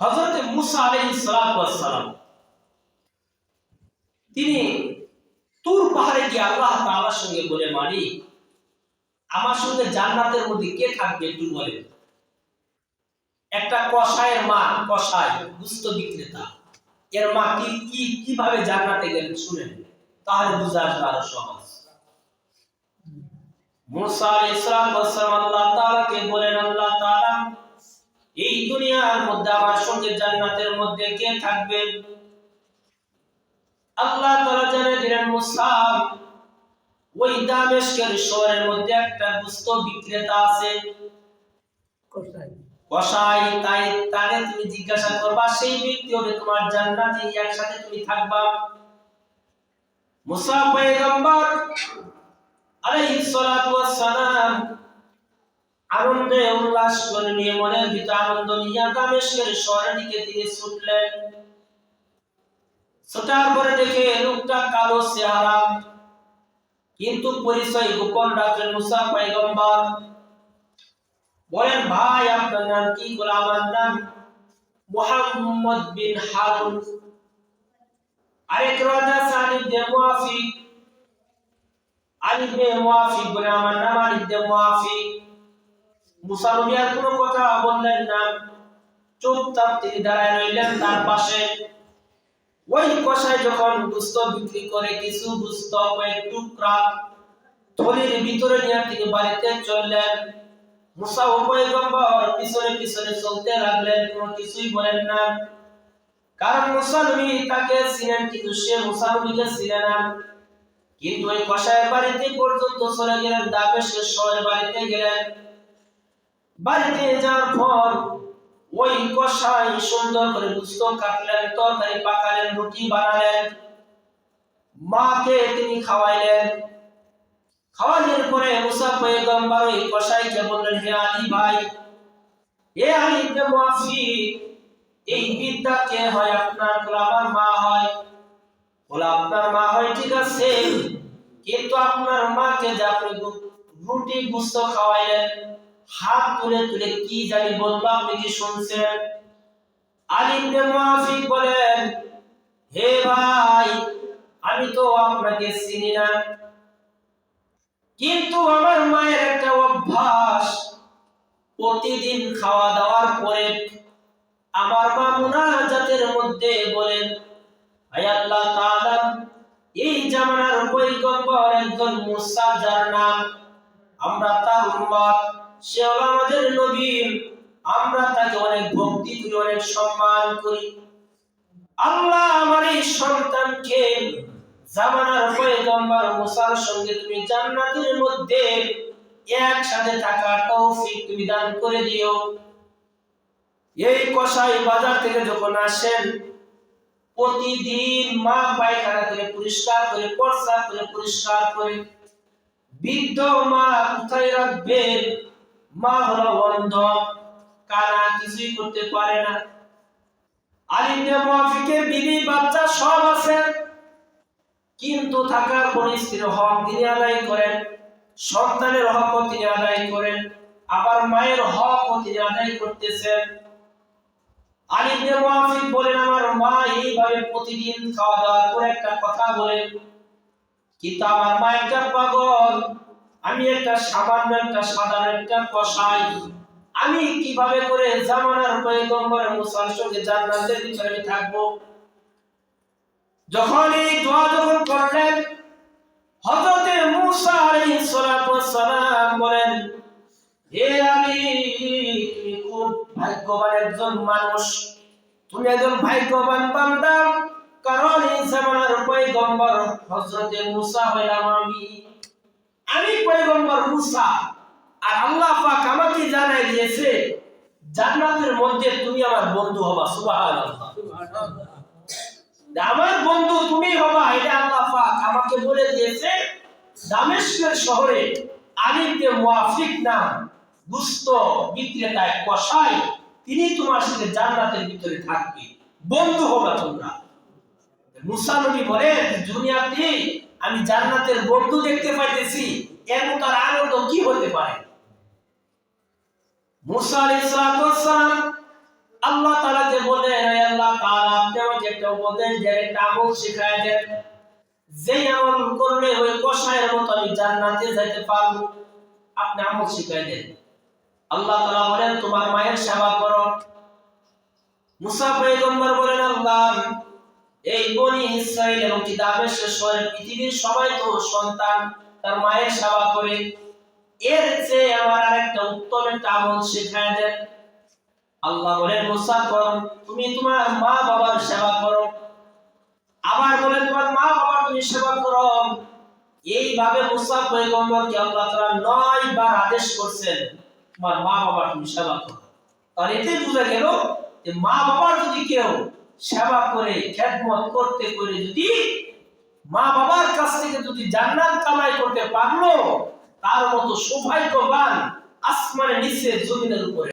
হযরত মুসা আলাইহিস সালাম, তিনি তুর পাহাড়ে গিয়ে আল্লাহ তাআলার সঙ্গে বলে, মালিক, আমার সঙ্গে জান্নাতের মধ্যে কে থাকবে একটু বলেন। একটা কষায়ের মা কষায় গুস্ত বিক্রেতা, এর মা কি কি, কীভাবে জান্নাতে গেলেন শুনেন? তাহলে বুঝে আসবে আরও সহজ। মুসা আলাইহিস আল্লাহ তাআলাকে বলেন, আল্লাহ এই দুনিয়ার মধ্যে আমার সঙ্গে জান্নাতের মধ্যে কে থাকবে? আল্লাহ তাআলা জানে দিলেন মুসা ওই দামেশকের শহরের মধ্যে একটা গুস্ত বিক্রেতা আছে। কসাই। তাই তারে তুমি জিজ্ঞাসা করবা সেই ব্যক্তি হবে তোমার জান্নাতে একসাথে তুমি থাকবা। মুসা পয়গম্বর আলাইহিস সালাতু ওয়াস সালাম আনন্দে উল্লাস করে নিয়ে মনের ভিতরে আনন্দ নিয়ে দামেশকের শহরের দিকে তিনি ছুটলেন। ছোটার পরে দেখে লোকটা কালো চেহারা। কিন্তু পরিচয় গোপন রাখলেন মুসা পয়গম্বর। বলেন, ভাই, আপনার নাম কি? বলে, আমার নাম মোহাম্মদ বিন হারুন। আরেক রাজা সালিম দে মুআফি আলিম বে মুআফি বলে, আমার নাম আলিম দে মুআফি মুসা নবী আর কোনো কথা বললেন না। চুপচাপ তিনি দাঁড়ায় রইলেন তার পাশে। ওই কষাই যখন গুস্ত বিক্রি করে কিছু গুস্ত, কয়েক টুকরা থলির ভিতরে নিয়ে তিনি বাড়িতে চললেন। মুসা ও পয়গম্বর পিছনে পিছনে চলতে লাগলেন, কোনো কিছুই বলেন না। কারণ মুসা নবী তাকে ছিলেন কিন্তু সে মুসা নবীকে ছিল না। কিন্তু ওই কষায়ের বাড়িতে পর্যন্ত চলে গেলেন দাবেশের শহরের বাড়িতে গেলেন। বাড়িতে যাওয়ার পর ওই কষাই সুন্দর করে গুস্ত কাটলেন, তরকারি পাকালেন, রুটি বানালেন। মাকে তিনি খাওয়াইলেন। খাওয়ানোর পরে মুসা পয়গম্বর ওই কসাইকে বললেন, হে আলী ভাই, হে আলী এই বিদ্যা কে হয়? আপনার আমার মা হয়? বলে, আপনার মা হয়, ঠিক আছে, কিন্তু আপনার মাকে যে আপনি রুটি গুস্ত খাওয়াইলেন হাত তুলে তুলে কি জানি বলব আপনি কি শুনছেন? আলী ইবনে মুআফি বলেন, হে ভাই, আমি তো আপনাকে চিনি না। কিন্তু আমার মায়ের একটা অভ্যাস, প্রতিদিন খাওয়া দাওয়ার পরে আমার মা মুনাজাতের মধ্যে বলেন হায় আল্লাহ তাআলা, এই জামানার পয়গম্বর একজন মুসা যার নাম, আমরা তার উম্মত। সে আমাদের নবী আমরা তাকে অনেক ভক্তি করি, অনেক সম্মান করি। আল্লাহ আমার এই সন্তানকে জামানার পয়গম্বর মুসার সঙ্গে তুমি জান্নাতের মধ্যে একসাথে থাকার তৌফিক তুমি দান করে দিও। এই কসাই বাজার থেকে যখন আসেন, প্রতিদিন মা পায়খানা করে পরিষ্কার করে প্রস্রাব করে পরিষ্কার করে, বৃদ্ধ মা কোথায় রাখবেন? মা হলো কিন্তু হক তিনি আদায় করেন, সন্তানের তিনি আদায় করেন, আবার মায়ের হকও তিনি আদায় করতেছেন। বলেন, আমার মা প্রতিদিন খাওয়া দাওয়া করে একটা কথা বলেন আমার মা একটা পাগল। আমি একটা সামান্য একটা সাধারণ একটা কসাই। আমি কীভাবে করে জামানার পয়গম্বর মুসার সঙ্গে জান্নাতের ভিতরে আমি থাকব? যখন এই দোয়া যখন করলেন, হযরতে মূসা আলাইহিস সালাতু সালাম বলেন, হে আলী তুমি খুব ভাগ্যবান একজন মানুষ। তুমি একজন ভাগ্যবান বান্দা। কারণ এই জামানার পয়গম্বর হযরতে মূসা হইলাম আমি। আমি পয়গম্বর মূসা, আর আল্লাহ পাক আমাকে জানাই দিয়েছে, জান্নাতের মধ্যে তুমি আমার বন্ধু হবা, সুবহানাল্লাহ। আমার বন্ধু তুমি হবা, এটা আল্লাহ পাক আমাকে বলে দিয়েছে, দামেস্কের শহরে আলিমকে মুয়াফিক নাম গুস্ত বিক্রেতায় কসাই, তিনি তোমার সাথে জান্নাতের ভিতরে থাকবে, বন্ধু হবা তোমরা। মুসা নবী বলে দুনিয়াতে আমি জান্নাতের বন্ধু দেখতে পাইতেছি। এর মতো আনন্দ কি হতে পারে? আল্লাহ বললেন, "হে আল্লাহ আপনি একটা আমল শিখায় দেন। আমল করলে ওই কষায়ের মতো আমি জান্নাতে যেতে পারব। আপনি আমল শিখায় দেন। আল্লাহ তাআলা বলেন, তোমার মায়ের সেবা করো। মুসা পয়গম্বর বলেন, আল্লাহ এই বনি ইসরাইল এবং কিতাবের শেষ করে পৃথিবীর সবাই তো সন্তান, তার মায়ের সেবা করে। এর চেয়ে আমার আরেকটা উত্তম একটা আমল শেখায় দেন। আল্লাহ বলেন মুসা করো তুমি তোমার মা বাবার সেবা করো। আবার বলে তোমার মা বাবার তুমি সেবা করো। এইভাবে মুসা পয়গম্বরকে আল্লাহ তাআলা নয় বার আদেশ করছেন, তোমার মা বাবার তুমি সেবা করো। আর এতে বোঝা গেল যে মা বাবার যদি কেউ সেবা করে, খেদমত করতে করে যদি মা বাবার কাছ থেকে যদি জান্নাত কামাই করতে পারল, তার মতো সৌভাগ্যবান আসমানের নিচে জমিনের উপরে।